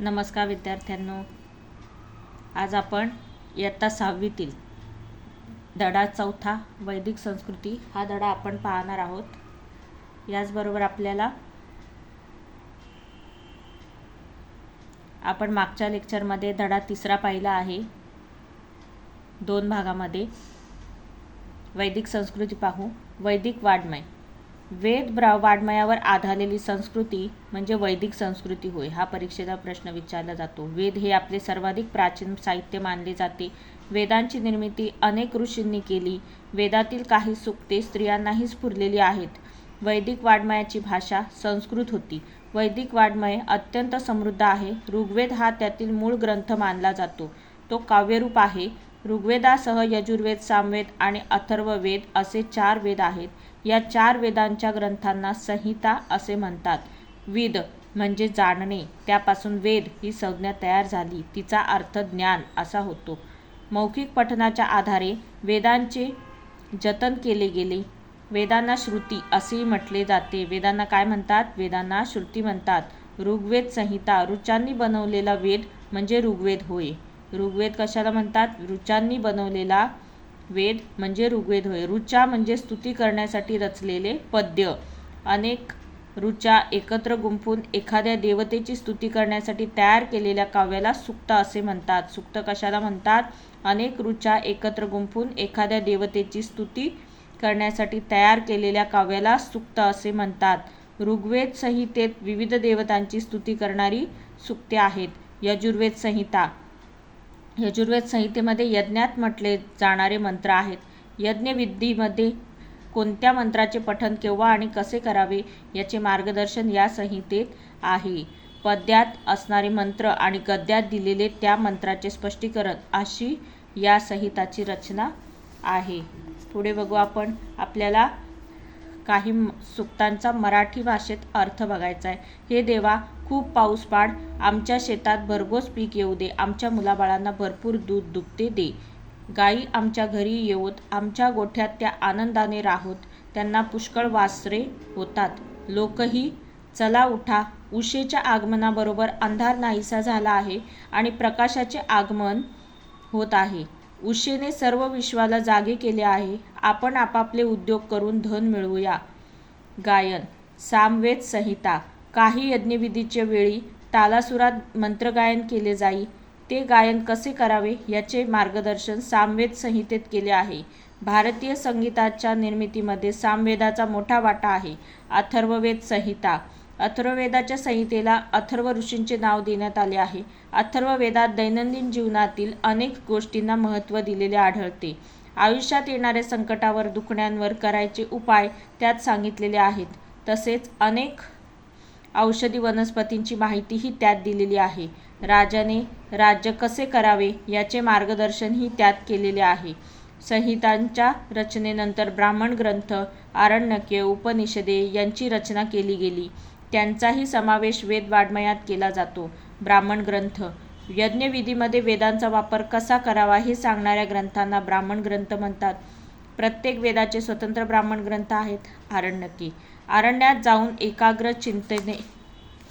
नमस्कार विद्यार्थ्यांनो. आज आपण इयत्ता सहावीतील धडा चौथा वैदिक संस्कृती हा धडा आपण पाहणार आहोत. याचबरोबर आपल्याला आपण मागच्या लेक्चरमध्ये धडा तिसरा पाहिला आहे. दोन भागामध्ये. वैदिक संस्कृती पाहू. वैदिक वाड्मय. वेद ब्रा वाड्मयावर आधारलेली संस्कृती म्हणजे वैदिक संस्कृती होय हा परीक्षेचा प्रश्न विचारला जातो. वेद हे आपले सर्वाधिक प्राचीन साहित्य मानले जाते. वेदांची निर्मिती अनेक ऋषींनी केली. वेदातील काही सुक्ते स्त्रियांनाही स्फुरलेली आहेत. वैदिक वाड्मयाची भाषा संस्कृत होती. वैदिक वाड्मय अत्यंत समृद्ध आहे. ऋग्वेद हा त्यातील मूळ ग्रंथ मानला जातो. तो काव्यरूप आहे. ऋग्वेदासह यजुर्वेद सामवेद आणि अथर्ववेद असे चार वेद आहेत. या चार वेदांच्या ग्रंथांना संहिता असे म्हणतात. विद म्हणजे जाणणे. त्यापासून वेद ही संज्ञा तयार झाली. तिचा अर्थ ज्ञान असा होतो. मौखिक पठनाच्या आधारे वेदांचे जतन केले गेले. वेदांना श्रुती असेही म्हटले जाते. वेदांना काय म्हणतात? वेदांना श्रुती म्हणतात. ऋग्वेद संहिता ऋचांनी बनवलेला वेद म्हणजे ऋग्वेद होय. ऋग्वेद कशाला म्हणतात? ऋचांनी बनवलेला वेद म्हणजे ऋग्वेद होय. ऋचा म्हणजे स्तुती करण्यासाठी रचलेले पद्य. अनेक ऋचा एकत्र गुंफून एखाद्या देवतेची स्तुती करण्यासाठी तयार केलेल्या काव्याला सुक्त असे म्हणतात. सुक्त कशाला म्हणतात? अनेक ऋचा एकत्र गुंफून एखाद्या देवतेची स्तुती करण्यासाठी तयार केलेल्या काव्याला सुक्त असे म्हणतात. ऋग्वेद संहितेत विविध देवतांची स्तुती करणारी सुक्ते आहेत. यजुर्वेद संहिता. यजुर्वेद संहितेमध्ये यज्ञात म्हटले जाणारे मंत्र आहेत. यज्ञविधीमध्ये कोणत्या मंत्राचे पठन केव्हा आणि कसे करावे याचे मार्गदर्शन या संहितेत आहे. पद्यात असणारे मंत्र आणि गद्यात दिलेले त्या मंत्राचे स्पष्टीकरण अशी या संहिताची रचना आहे. पुढे बघू आपण. आपल्याला काही सुक्तांचा मराठी भाषेत अर्थ बघायचा आहे हे देवा खूप पाऊस पाड. आमच्या शेतात भरघोस पीक येऊ दे. आमच्या मुलाबाळांना भरपूर दूध दुभते दे. गायी आमच्या घरी येऊत आमच्या गोठ्यात त्या आनंदाने राहोत. त्यांना पुष्कळ वासरे होतात. लोकही चला उठा. उशेच्या आगमनाबरोबर अंधार नाहीसा झाला आहे आणि प्रकाशाचे आगमन होत आहे. उशेने सर्व विश्वाला जागे केले आहे. आपण आपापले उद्योग करून धन मिळवूया. गायन सामवेद संहिता. काही यज्ञविधीच्या वेळी तालासुरात मंत्रगायन केले जाई. ते गायन कसे करावे याचे मार्गदर्शन सामवेद संहितेत केले आहे. भारतीय संगीताच्या निर्मितीमध्ये सामवेदाचा मोठा वाटा आहे. अथर्ववेद संहिता. अथर्ववेदाच्या संहितेला अथर्व ऋषींचे नाव देण्यात आले आहे. अथर्ववेदात दैनंदिन जीवनातील अनेक गोष्टींना महत्त्व दिलेले आढळते. आयुष्यात येणाऱ्या संकटावर दुखण्यांवर करायचे उपाय त्यात सांगितलेले आहेत. तसेच अनेक औषधी वनस्पतींची माहितीही त्यात दिलेली आहे. राजाने राज्य कसे करावे याचे मार्गदर्शनही त्यात केलेले आहे. संहितांच्या रचनेनंतर ब्राह्मण ग्रंथ आरण्यके उपनिषदे यांची रचना केली गेली. त्यांचाही समावेश वेद वाड्मयात केला जातो. ब्राह्मण ग्रंथ. यज्ञविधीमध्ये वेदांचा वापर कसा करावा हे सांगणाऱ्या ग्रंथांना ब्राह्मण ग्रंथ म्हणतात. प्रत्येक वेदाचे स्वतंत्र ब्राह्मण ग्रंथ आहेत आरण्यके. आरण्यात जाऊन एकाग्र चिंतने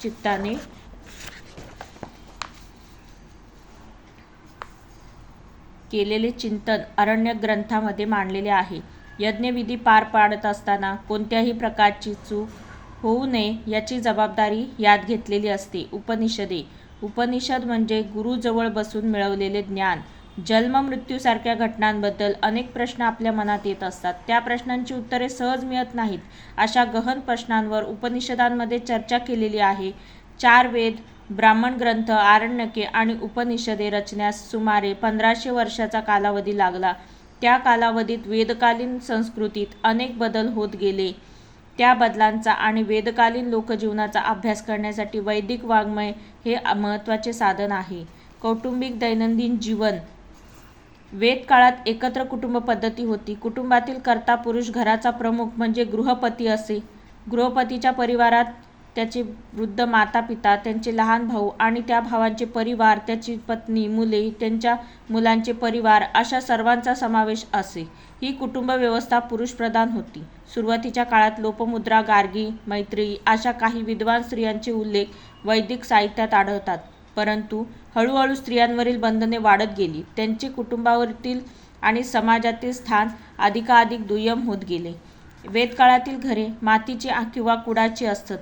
चित्ताने केलेले चिंतन अरण्य ग्रंथामध्ये मांडलेले आहे. यज्ञविधी पार पाडत असताना कोणत्याही प्रकारची चूक होऊ नये याची जबाबदारी यात घेतलेली असते. उपनिषदे. उपनिषद म्हणजे गुरुजवळ बसून मिळवलेले ज्ञान. जन्म मृत्यूसारख्या घटनांबद्दल अनेक प्रश्न आपल्या मनात येत असतात. त्या प्रश्नांची उत्तरे सहज मिळत नाहीत. अशा गहन प्रश्नांवर उपनिषदांमध्ये चर्चा केलेली आहे. चार वेद ब्राह्मण ग्रंथ आरण्यके आणि उपनिषदे रचण्यास सुमारे पंधराशे वर्षाचा कालावधी लागला. त्या कालावधीत वेदकालीन संस्कृतीत अनेक बदल होत गेले. त्या बदलांचा आणि वेदकालीन लोकजीवनाचा अभ्यास करण्यासाठी वैदिक वाङ्मय हे महत्त्वाचे साधन आहे. कौटुंबिक दैनंदिन जीवन. वेद काळात एकत्र कुटुंब पद्धती होती. कुटुंबातील कर्ता पुरुष घराचा प्रमुख म्हणजे गृहपती असे. गृहपतीच्या परिवारात त्याचे वृद्ध माता पिता त्यांचे लहान भाऊ आणि त्या भावांचे परिवार त्याची पत्नी मुले त्यांच्या मुलांचे परिवार अशा सर्वांचा समावेश असे. ही कुटुंब व्यवस्था पुरुषप्रधान होती. सुरुवातीच्या काळात लोपमुद्रा गार्गी मैत्री अशा काही विद्वान स्त्रियांचे उल्लेख वैदिक साहित्यात आढळतात. परंतु हळूहळू स्त्रियांवरील बंधने वाढत गेली. त्यांचे कुटुंबावरील आणि समाजातील स्थान अधिकाधिक दुय्यम होत गेले. वेदकाळातील घरे मातीची किंवा कुडाची असत.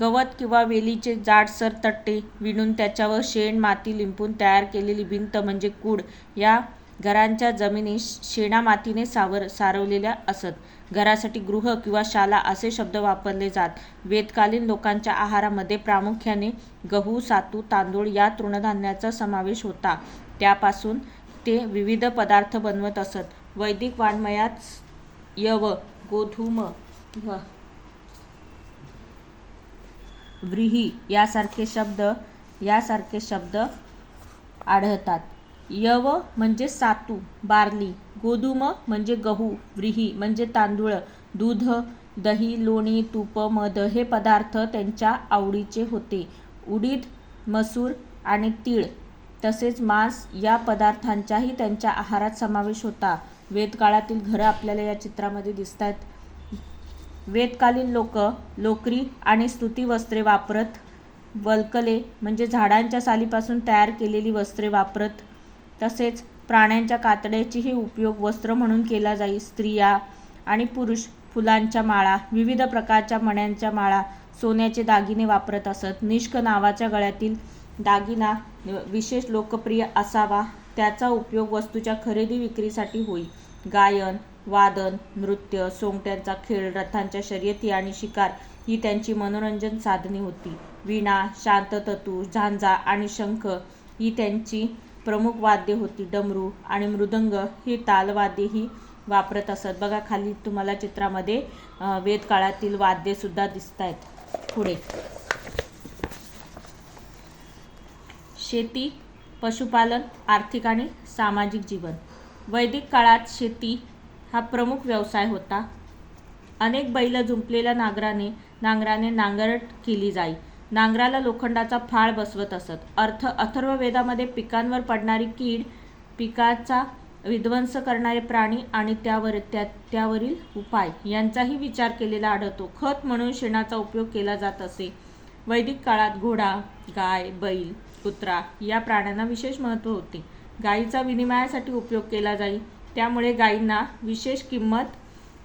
गवत किंवा वेलीचे जाडसर तट्टे विणून त्याच्यावर शेण माती लिंपून तयार केलेली भिंत म्हणजे कूड या घरांच्या जमिनी शेणामातीने सावर सारवलेल्या असत. घरासाठी गृह किंवा शाला असे शब्द वापरले जात. वेदकालीन लोकांच्या आहारामध्ये प्रामुख्याने गहू सातू तांदूळ या तृणधान्याचा समावेश होता. त्यापासून ते विविध पदार्थ बनवत असत. वैदिक वाङ्मयात यव गोधूम व व्रीही यासारखे शब्द यासारखे शब्द आढळतात. यव म्हणजे सातू बार्ली. गोधूम म्हणजे गहू व्रीही म्हणजे तांदूळ. दूध दही लोणी तूप मध हे पदार्थ त्यांच्या आवडीचे होते. उडीद मसूर आणि तीळ तसेच मांस या पदार्थांचाही त्यांच्या आहारात समावेश होता. वेदकाळातील घरं आपल्याला या चित्रामध्ये दिसत आहेत वेदकालीन लोक लोकरी आणि स्तुती वस्त्रे वापरत वल्कले म्हणजे झाडांच्या सालीपासून तयार केलेली वस्त्रे वापरत तसेच प्राण्यांच्या कातड्याचीही उपयोग वस्त्र म्हणून केला जाई स्त्रिया आणि पुरुष फुलांच्या माळा विविध प्रकारच्या मण्यांच्या माळा सोन्याचे दागिने वापरत असत. निष्क नावाच्या गळ्यातील दागिना विशेष लोकप्रिय असावा त्याचा उपयोग वस्तूच्या खरेदी विक्रीसाठी होई. गायन वादन नृत्य सोंगट्यांचा खेळ रथांच्या शर्यती आणि शिकार ही त्यांची मनोरंजन साधने होती. वीणा शांतततू झांजा आणि शंख ही त्यांची प्रमुख वाद्य होती डमरू आणि मृदंग. ही तालवाद्येही वापरत असत. बघा खाली तुम्हाला चित्रामध्ये वेदकाळातील वाद्यसुद्धा दिसत आहेत पुढे. शेती पशुपालन आर्थिक आणि सामाजिक जीवन. वैदिक काळात शेती हा प्रमुख व्यवसाय होता. अनेक बैल जुंपलेल्या नांगराने नांगराने नांगरट केली जाई. नांगराला लोखंडाचा फाळ बसवत असत. अर्थ अथर्ववेदामध्ये पिकांवर पडणारी कीड पिकाचा विध्वंस करणारे प्राणी आणि त्यावर त्या त्यावरील उपाय यांचाही विचार केलेला आढळतो. खत म्हणून शेणाचा उपयोग केला जात असे. वैदिक काळात घोडा गाय बैल कुत्रा या प्राण्यांना विशेष महत्त्व होते. गायीचा विनिमयासाठी उपयोग केला जाई त्यामुळे गायींना विशेष किंमत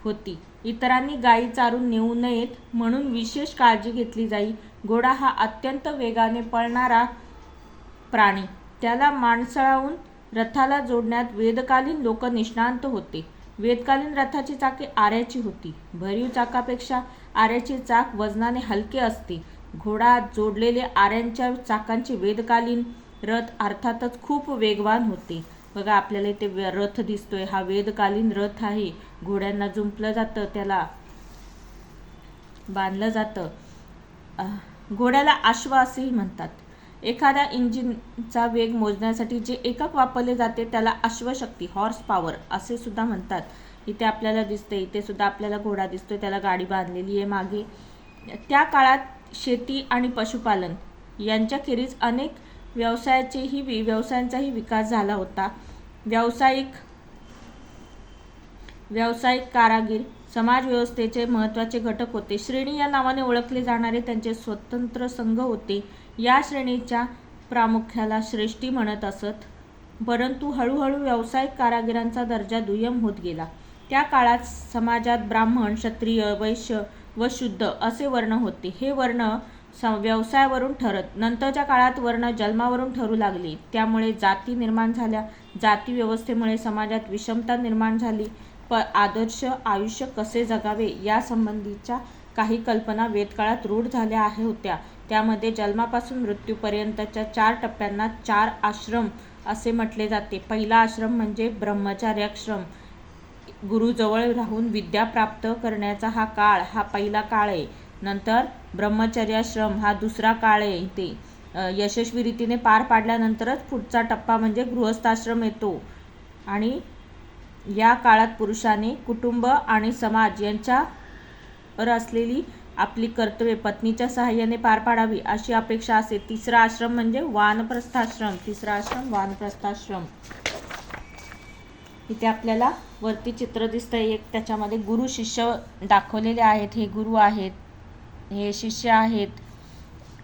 होती. इतरांनी गायी चारून नेऊ नयेत म्हणून विशेष काळजी घेतली जाई. घोडा हा अत्यंत वेगाने पळणारा प्राणी. त्याला माणसळावून रथाला जोडण्यात वेदकालीन लोक निष्णांत होते. वेदकालीन रथाची चाके आऱ्याची होती. भरीव चाकापेक्षा आऱ्याची चाक वजनाने हलके असते. घोडा जोडलेले आऱ्यांच्या चाकांचे वेदकालीन रथ अर्थातच खूप वेगवान होते. बघा आपल्याला इथे रथ दिसतोय. हा वेदकालीन रथ आहे. घोड्यांना जुंपलं जातं त्याला बांधलं जातं. घोड्याला अश्व असेही म्हणतात. एखाद्या इंजिनचा वेग मोजण्यासाठी जे एकक वापरले जाते त्याला अश्वशक्ती हॉर्स पॉवर असे सुद्धा म्हणतात. इथे आपल्याला दिसते इथे सुद्धा आपल्याला घोडा दिसतोय त्याला गाडी बांधलेली आहे मागे. त्या काळात शेती आणि पशुपालन यांच्याखेरीज अनेक व्यवसायाचेही वि व्यवसायांचाही विकास झाला होता. व्यावसायिक व्यावसायिक कारागीर समाजव्यवस्थेचे महत्त्वाचे घटक होते. श्रेणी या नावाने ओळखले जाणारे त्यांचे स्वतंत्र संघ होते. या श्रेणीच्या प्रामुख्याला श्रेष्ठी म्हणत असत. परंतु हळूहळू व्यावसायिक कारागिरांचा दर्जा दुय्यम होत गेला. त्या काळात समाजात ब्राह्मण क्षत्रिय वैश्य व शुद्ध असे वर्ण होते. हे वर्ण स व्यवसायावरून ठरत. नंतरच्या काळात वर्ण जन्मावरून ठरू लागले. त्यामुळे जाती निर्माण झाल्या. जाती व्यवस्थेमुळे समाजात विषमता निर्माण झाली. प आदर्श आयुष्य कसे जगावे यासंबंधीच्या काही कल्पना वेदकाळात रूढ झाल्या आहे होत्या. त्यामध्ये जन्मापासून मृत्यूपर्यंतच्या चार टप्प्यांना चार आश्रम असे म्हटले जाते. पहिला आश्रम म्हणजे ब्रह्मचार्याश्रम. गुरुजवळ राहून विद्या प्राप्त करण्याचा हा काळ हा पहिला काळ आहे. नंतर ब्रह्मचर्याश्रम हा दुसरा काळ आहे इथे. यशस्वी रीतीने पार पाडल्यानंतरच पुढचा टप्पा म्हणजे गृहस्थाश्रम येतो. आणि या काळात पुरुषाने कुटुंब आणि समाज यांच्यावर असलेली आपली कर्तव्ये पत्नीच्या सहाय्याने पार पाडावी अशी अपेक्षा असते तिसरा आश्रम म्हणजे वानप्रस्थाश्रम. तिसरा आश्रम वानप्रस्थाश्रम. इथे आपल्याला वरती चित्र दिसतंय. एक त्याच्यामध्ये गुरु शिष्य दाखवलेले आहेत. हे गुरु आहेत. हे शिष्य आहेत.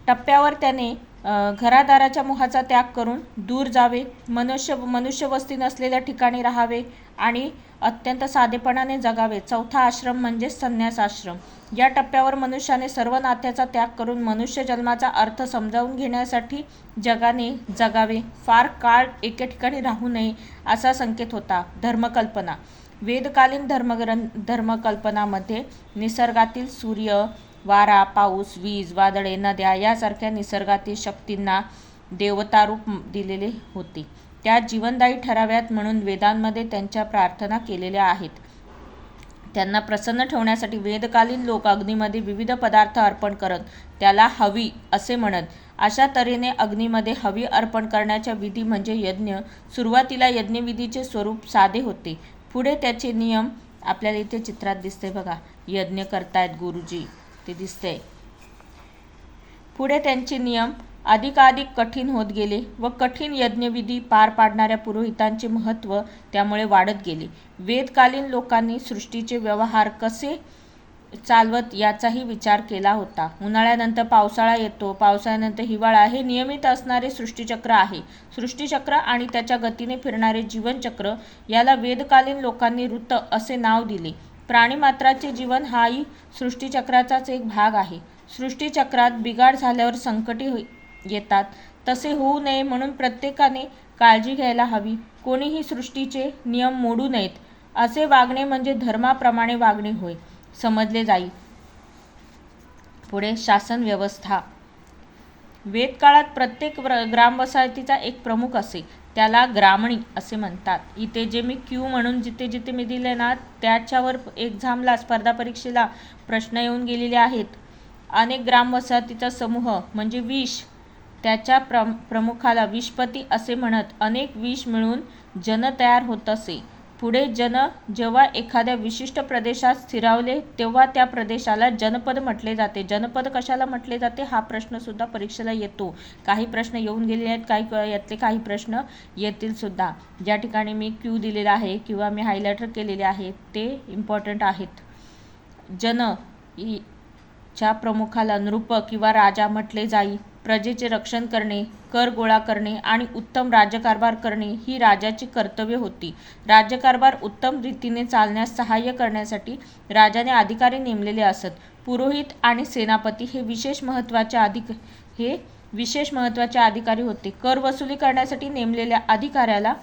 टप्प्यावर त्याने घरादाराच्या मोहाचा त्याग करून दूर जावे मनुष्य मनुष्यवस्ती नसलेल्या ठिकाणी राहावे आणि अत्यंत साधेपणाने जगावे. चौथा आश्रम म्हणजे संन्यास आश्रम. या टप्प्यावर मनुष्याने सर्व नात्याचा त्याग करून मनुष्य जन्माचा अर्थ समजावून घेण्यासाठी जगाने जगावे. फार काळ एके ठिकाणी राहू नये असा संकेत होता. धर्मकल्पना. वेदकालीन धर्मग्रं धर्मकल्पनामध्ये निसर्गातील सूर्य वारा पाऊस वीज वादळे नद्या यासारख्या निसर्गातील शक्तींना देवतारूप दिलेले होते. त्या जीवनदायी ठराव्यात म्हणून वेदांमध्ये त्यांच्या प्रार्थना केलेल्या आहेत. त्यांना प्रसन्न ठेवण्यासाठी वेदकालीन लोक अग्नीमध्ये विविध पदार्थ अर्पण करत त्याला हवी असे म्हणत अशा तऱ्हेने अग्नीमध्ये हवी अर्पण करण्याच्या विधी म्हणजे यज्ञ. सुरुवातीला यज्ञविधीचे स्वरूप साधे होते. पुढे त्याचे नियम आपल्याला इथे चित्रात दिसते बघा. यज्ञ करतायत गुरुजी. ते दिसते. पुढे त्यांचे नियम अधिकाधिक कठीण होत गेले व कठीण यज्ञविधी पार पाडणाऱ्या पुरोहितांचे महत्त्व त्यामुळे वाढत गेले. वेदकालीन लोकांनी सृष्टीचे व्यवहार कसे चालवत याचाही विचार केला होता. उन्हाळ्यानंतर पावसाळा येतो. पावसाळ्यानंतर हिवाळा हे नियमित असणारे सृष्टीचक्र आहे. सृष्टीचक्र आणि त्याच्या गतीने फिरणारे जीवनचक्र याला वेदकालीन लोकांनी ऋत असे नाव दिले. प्राणीमात्राचे जीवन हाही सृष्टीचक्राचाच एक भाग आहे. सृष्टीचक्रात बिघाड झाल्यावर संकटे येतात. तसे होऊ नये म्हणून प्रत्येकाने काळजी घ्यायला हवी. कोणीही सृष्टीचे नियम मोडू नयेत. असे वागणे म्हणजे धर्माप्रमाणे वागणे होय समजले जाईल पुढे शासन व्यवस्था. वेदकाळात प्रत्येक ग्रामवसाहतीचा एक प्रमुख असे. त्याला ग्रामणी असे म्हणतात. इथे जे मी क्यू म्हणून जिथे जिथे मी दिले ना त्याच्यावर एक्झामला स्पर्धा परीक्षेला प्रश्न येऊन गेलेले आहेत. अनेक ग्रामवसाहतीचा समूह म्हणजे विष त्याच्या प्र प्रमुखाला विषपती असे म्हणत अनेक विष मिळून जन तयार होत असे. पुढे जन जेव्हा एखाद्या विशिष्ट प्रदेशात स्थिरावले तेव्हा त्या प्रदेशाला जनपद म्हटले जाते. जनपद कशाला म्हटले जाते? हा प्रश्नसुद्धा परीक्षेला येतो. काही प्रश्न येऊन गेलेले आहेत काही यातले काही प्रश्न येतील सुद्धा. ज्या ठिकाणी मी क्यू दिलेला आहे किंवा मी हायलायटर केलेले आहे ते इम्पॉर्टंट आहेत. जन च्या प्रमुखाला नृप किंवा राजा म्हटले जाई. प्रजेचे रक्षण करणे कर गोळा करणे आणि उत्तम राज्यकारभार करणे ही राजाची कर्तव्य होती. राज्यकारभार उत्तम रीतीने चालण्यास सहाय्य करण्यासाठी राजाने अधिकारी नेमलेले असत. पुरोहित आणि सेनापती हे विशेष महत्त्वाचे अधिक हे विशेष महत्त्वाचे अधिकारी होते. कर वसुली करण्यासाठी नेमलेल्या अधिकाऱ्याला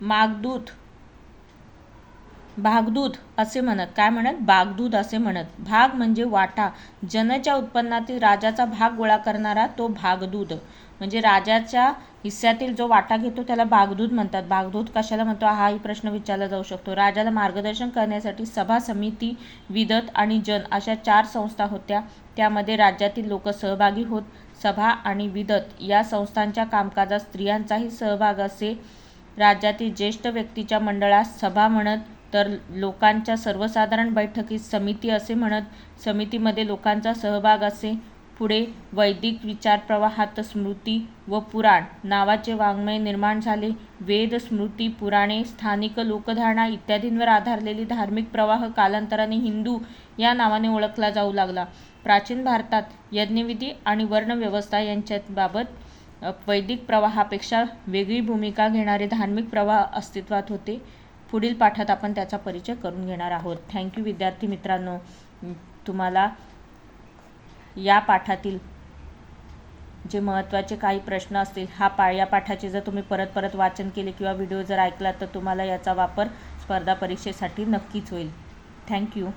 मागदूत भागदूत असे म्हणत. काय म्हणत? भागदूत असे म्हणत. भाग म्हणजे वाटा. जनच्या उत्पन्नातील राजाचा भाग गोळा करणारा तो भागदूत. म्हणजे राजाच्या हिस्स्यातील जो वाटा घेतो त्याला भागदूत म्हणतात. भागदूत कशाला म्हणतो? हाही प्रश्न विचारला जाऊ शकतो. राजाला मार्गदर्शन करण्यासाठी सभा समिती विदत आणि जन अशा चार संस्था होत्या. त्यामध्ये राज्यातील लोक सहभागी होत. सभा आणि विदत या संस्थांच्या कामकाजात स्त्रियांचाही सहभाग असे. राज्यातील ज्येष्ठ व्यक्तीच्या मंडळास सभा म्हणत तर लोकांच्या सर्वसाधारण बैठकीत समिती असे म्हणत समितीमध्ये लोकांचा सहभाग असे. पुढे वैदिक विचारप्रवाहात स्मृती व पुराण नावाचे वाङ्मय निर्माण झाले. वेद स्मृती पुराणे स्थानिक लोकधारणा इत्यादींवर आधारलेली धार्मिक प्रवाह कालांतराने हिंदू या नावाने ओळखला जाऊ लागला. प्राचीन भारतात यज्ञविधी आणि वर्णव्यवस्था यांच्याबाबत वैदिक प्रवाहापेक्षा वेगळी भूमिका घेणारे धार्मिक प्रवाह अस्तित्वात होते. पुढील पाठात आपण त्याचा परिचय करून घेणार आहोत. थँक्यू विद्यार्थी मित्रांनो. तुम्हाला या पाठातील जे महत्त्वाचे काही प्रश्न असतील हा पा या पाठाचे जर तुम्ही परत परत वाचन केले किंवा व्हिडिओ जर ऐकला तर तुम्हाला याचा वापर स्पर्धा परीक्षेसाठी नक्कीच होईल. थँक्यू